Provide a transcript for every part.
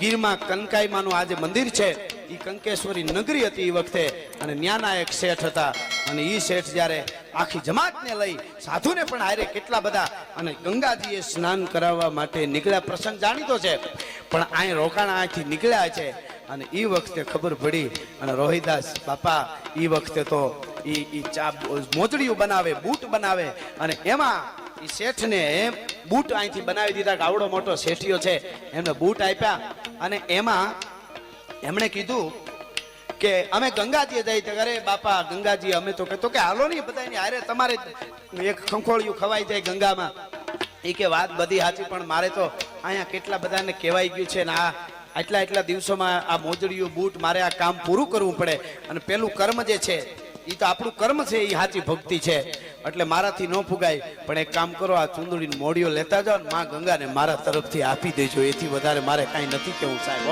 ગીરમાં કનકાઈમાનું આ જે મંદિર છે. એ કંકેશ્વરી નગરી હતી એ વખતે અને ન્યાના એક શેઠ હતા. અને એ શેઠ જ્યારે આખી જમાતને લઈ સાધુને પણ હારે કેટલા બધા અને ગંગાજીએ સ્નાન કરાવવા માટે નીકળ્યા પ્રસંગ જાણીતો છે. પણ અહીં રોકાણ અહીંથી નીકળ્યા છે. અને એ વખતે ખબર પડી અને રોહિદાસ, બાપા એ વખતે તો એ એ ચા, મોજડીઓ બનાવે, બૂટ બનાવે. અને એમાં એ શેઠને બૂટ અહીંથી બનાવી દીધા. ગાવડો મોટો શેઠિયો છે. એમને બૂટ આપ્યા અને એમાં એમણે કીધું કે અમે ગંગાજીએ જઈ અરે બાપા ગંગાજી અમે તો કહેતો કે હાલો નહીં બધાની અરે તમારે એક ખંખોળિયું ખવાઈ જાય ગંગામાં. એ કે વાત બધી સાચી, પણ મારે તો અહીંયા કેટલા બધાને કહેવાઈ ગયું છે ને આ આટલા એટલા દિવસોમાં આ મોજડીયું બૂટ મારે આ કામ પૂરું કરવું પડે. અને પેલું કર્મ જે છે એ તો આપણું કર્મ છે એ સાચી ભક્તિ છે. એટલે મારાથી ન ફુગાય. પણ એક કામ કરો, આ ચુંદડીને મોડીઓ લેતા જાઓ ને માં ગંગાને મારા તરફથી આપી દેજો. એથી વધારે મારે કાંઈ નથી કેવું સાહેબ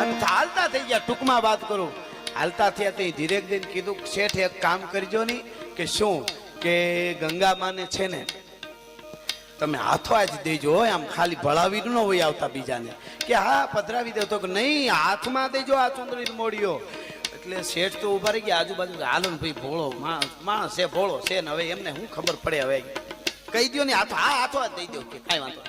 અને હાલતા થઈ ગયા, ટૂંકમાં વાત કરું. હાલતા થયા તે ધીરે ધીરે કીધું શેઠ એક કામ કરજો નહીં કે શું? કે ગંગા માને છે ને, તમે હાથો જ દેજો હોય આમ ખાલી ભળાવી ન હોય આવતા બીજાને. કે હા, પધરાવી દેતો કે નહીં, હાથમાં દેજો આ ચુંદડી મોડીઓ. એટલે શેઠ તો ઊભા રહી ગયા, આજુબાજુ હાલો ભાઈ, ભોળો માણસ છે, ભોળો છે ને હવે એમને શું ખબર પડે હવે. કહી દો ને હાથો હા હાથો દઈ દો કે કાંઈ વાંધો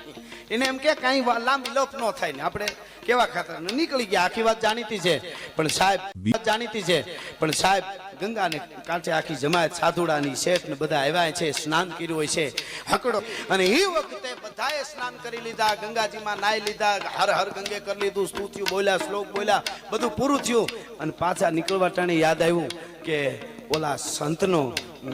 એને એમ કે, કાંઈ લાંબી લોપ ન થાય ને, આપણે કેવા ખાતર નીકળી ગયા, આખી વાત જાણીતી છે. પણ સાહેબ જાણીતી છે, પણ સાહેબ, ગંગાને કાંઠે આખી જમાયત સાધુડાની શેઠ ને બધા આવ્યા છે, સ્નાન કર્યું હોય છે, હકડો. અને એ વખતે બધાએ સ્નાન કરી લીધા, ગંગાજીમાં નાઈ લીધા, હર હર ગંગે કરી લીધું સ્તુતિયું બોલ્યા, શ્લોક બોલ્યા, બધું પૂરું થયું. અને પાછા નીકળવા ટાણે યાદ આવ્યું કે ઓલા સંતનો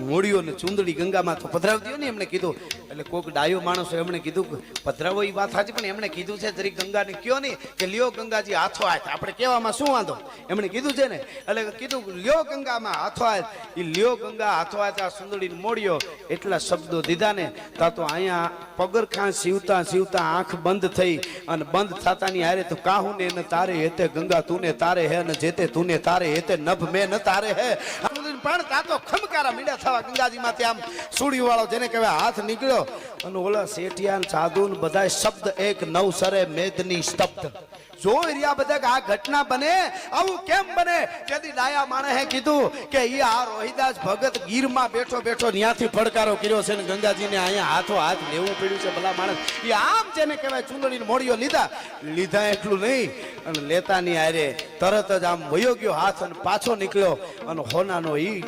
મોડિયો ને ચુંદડી ગંગામાં તો પધરાવી દો ને એમણે કીધું એટલે કોઈક ડાયો માણસો એમણે કીધું પધરાવો એ વાત સાચી, પણ એમણે કીધું છે જરી ગંગાને કયો નહીં કે લ્યો ગંગાજી હાથો હાથ આપણે કહેવામાં શું વાંધો? એમણે કીધું છે ને, એટલે કીધું લ્યો ગંગામાં હાથો હાથ એ લ્યો ગંગા હાથો હાથ આ સુંદરીને મોડ્યો. એટલા શબ્દો દીધા ને, તા તો અહીંયા પગરખાં સીવતા સીવતા આંખ બંધ થઈ અને બંધ થતાની હારે તો કાહુ ને તારે હેતે ગંગા તુને તારે હે, ને જેતે તુને તારે હેતે નભ મેં ન તારે હે. પણ તા તો ખમકારા મીડા થવા ગંગાજીમાંથી આમ સુડી વાળો જેને કહેવાય હાથ નીકળ્યો. અને ઓલા શેઠિયા ને સાધુ બધા શબ્દ એક નવસરે મેદની સ્તબ્ધ. જોઈ રહ્યા બધા આ ઘટના બને, આવું કેમ બને? તેથી ડાયા માણસે કીધું કે ઈ આ રોહિદાસ ભગત ગીરમાં બેઠો બેઠો ન્યાથી પડકારો કર્યો છે ને ગંગાજીને અહીંયા હાથો હાથ લેવું પડ્યું છે ભલા માણસ. એ આમ જેને કહેવાય ચુંદડીને મોડીઓ લીધા. લીધા એટલું નહીં, અને લેતાની આરે તરત જ આમ વયો ગયો હાથ અને પાછો નીકળ્યો. અને હોનાનો ઈ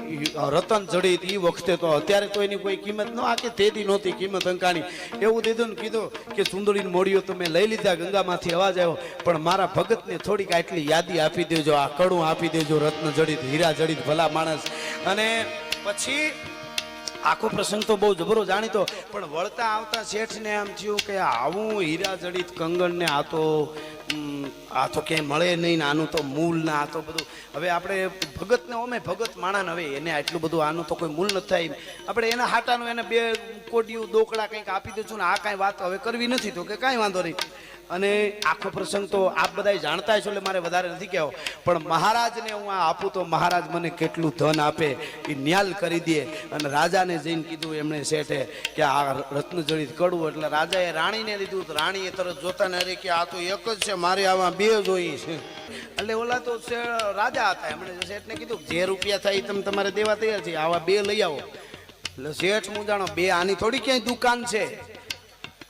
રતન જડી ઈ વખતે તો અત્યારે તો એની કોઈ કિંમત ન આ કે નહોતી કિંમત અંકાણી. એવું દીધું ને કીધું કે ચુંદડીની મોડીઓ તમે લઈ લીધા, ગંગામાંથી અવાજ આવ્યો. પણ મારા ભગતને થોડીક આટલી યાદી આપી દેજો, આ કડું આપી દેજો, રત્ન જડિત, હીરા જડિત, ભલા માણસ. અને પછી આખો પ્રસંગ તો બહુ જબરો જાણીતો, પણ વળતા આવતા શેઠને એમ થયું કે આવું હીરા જડિત કંગણ ને આ તો આ તો ક્યાંય મળે નહીં ને આનું તો મૂલ ને આ તો બધું. હવે આપણે ભગતને ઓમે ભગત માણાને હવે એને આટલું બધું, આનું તો કોઈ મૂલ નથી થાય આપણે એના હાટાનું એને બે કોડિયું, દોકડા કંઈક આપી દઈશું ને આ કાંઈ વાત હવે કરવી નથી તો કે કાંઈ વાંધો નહીં. અને આખો પ્રસંગ તો આપ બધા જાણતા છો એટલે મારે વધારે નથી કહેવો. પણ મહારાજને હું આ આપું તો મહારાજ મને કેટલું ધન આપે એ ન્યાલ કરી દે. અને રાજાને જઈને કીધું એમણે શેઠે કે આ રત્નજડિત કડવું એટલે રાજાએ રાણીને લીધું તો રાણીએ તરત જોતા ને કે આ તો એક જ છે, મારે આમાં બે જોઈએ છે. એટલે ઓલા તો રાજા હતા. એમણે શેઠને કીધું જે રૂપિયા થાય એ તમે તમારે દેવા તૈયાર છે, આવા બે લઈ આવો. એટલે શેઠ હું જાણો, બે આની થોડી ક્યાંય દુકાન છે?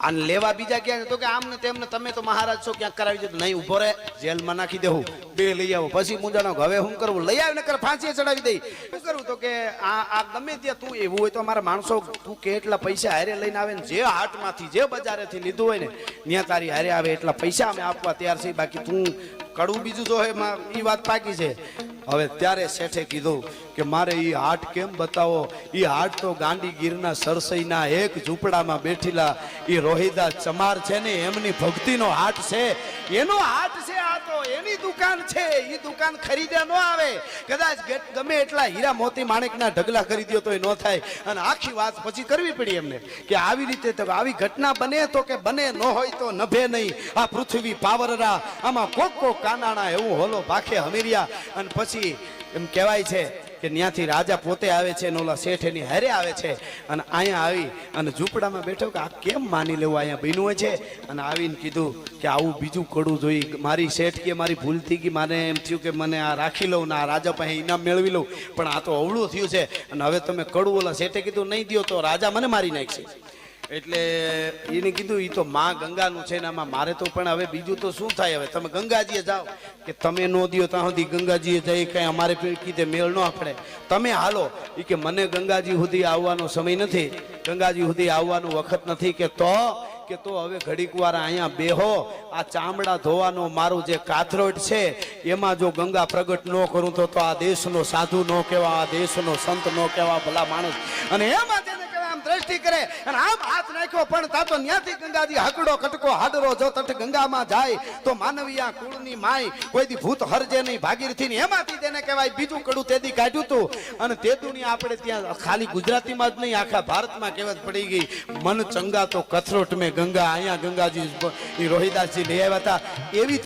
આને લેવા બીજા ક્યાં તો કે આમને તેમને તમે તો મહારાજ છો, ક્યાંક કરાવી દો નહીં, ઊભો રહે, જેલમાં નાખી દેવું. બે લઈ આવો, પછી જાણો હવે હું કરવું? લઈ આવીને કર ફાંસી ચડાવી દઈ. શું કરવું તો કે આ આ ગમે ત્યાં તું એવું હોય તો અમારા માણસો, તું કે એટલા પૈસા હારે લઈને આવે ને જે હાટમાંથી, જે બજારેથી લીધું હોય ને, ત્યાં તારી હારે આવે એટલા પૈસા અમે આપવા તૈયાર છીએ. બાકી તું કડવું બીજું જો એ વાત પાકી છે. હવે ત્યારે શેઠે કીધું કે મારે એ હાટ કેમ બતાવો? એ હાટ તો ગાંડી સરસઈના એક ઝૂંપડામાં બેઠેલા એ રોહિદા ચમાર છે ને, એમની ભક્તિનો હાટ છે. એનો હાટ છે આ તો, એની દુકાન છે. એ દુકાન ખરીદ્યા ન આવે. કદાચ ગમે એટલા હીરા મોતી માણેકના ઢગલા ખરીદ્યો તો એ ન થાય. અને આખી વાત પછી કરવી પડી એમને કે આવી રીતે તો આવી ઘટના બને તો કે બને ન હોય તો નભે નહીં. આ પૃથ્વી પાવરરા, આમાં કોક કોક કાનાણા એવું હોલો ભાખે હમીરિયા. અને પછી એમ કહેવાય છે કે ત્યાંથી રાજા પોતે આવે છે અને ઓલા શેઠ એની હારે આવે છે અને અહીંયા આવી અને ઝૂંપડામાં બેઠો કે આ કેમ માની લેવું? અહીંયા બન્યું હોય છે. અને આવીને કીધું કે આવું બીજું કડું જોઈ મારી શેઠ કે મારી ભૂલ થઈ ગઈ. મારે એમ થયું કે મને આ રાખી લઉં ને આ રાજા પાસે ઇનામ મેળવી લઉં. પણ આ તો અવળું થયું છે. અને હવે તમે કડું ઓલા શેઠે કીધું, નહીં દો તો રાજા મને મારી નાખશે. એટલે એને કીધું એ તો માં ગંગાનું છે ને આમાં મારે તો, પણ હવે બીજું તો શું થાય? હવે તમે ગંગાજીએ જાઓ. કે તમે નો દો ત્યાં સુધી ગંગાજીએ જઈ કઈ અમારે કીધે મેળ ન પડે તમે હાલો. એ કે મને ગંગાજી સુધી આવવાનો સમય નથી. ગંગાજી સુધી આવવાનું વખત નથી કે તો કે તો હવે ઘડીક વાર અહીંયા બેહો. આ ચામડા ધોવાનો મારું જે કાથરોટ છે, એમાં જો ગંગા પ્રગટ ન કરું તો આ દેશનો સાધુ ન કહેવા આ દેશનો સંત ન કહેવા ભલા માણસ. અને એમાં દ્રષ્ટિ કરે અને હાથ નાખ્યો, પણ તા ન્યાથી ગંગાજી હકડો કટકો હાડરો જો તટ ગંગામાં જાય, તો માનવીયા કુળની માય કોઈથી ભૂત હરજે નહીં. ભાગીરથી એમાંથી તેને કહેવાય, બીજું કડું તેદી કાઢ્યું તું. અને તે દુનિયા આપણે ત્યાં ખાલી ગુજરાતીમાં જ નહીં, આખા ભારતમાં કહેવત પડી ગઈ, મન ચંગા તો કથરોટ મેં ગંગા, અહીંયા ગંગાજી રોહિદાસજી લઈ આવ્યા હતા. એવી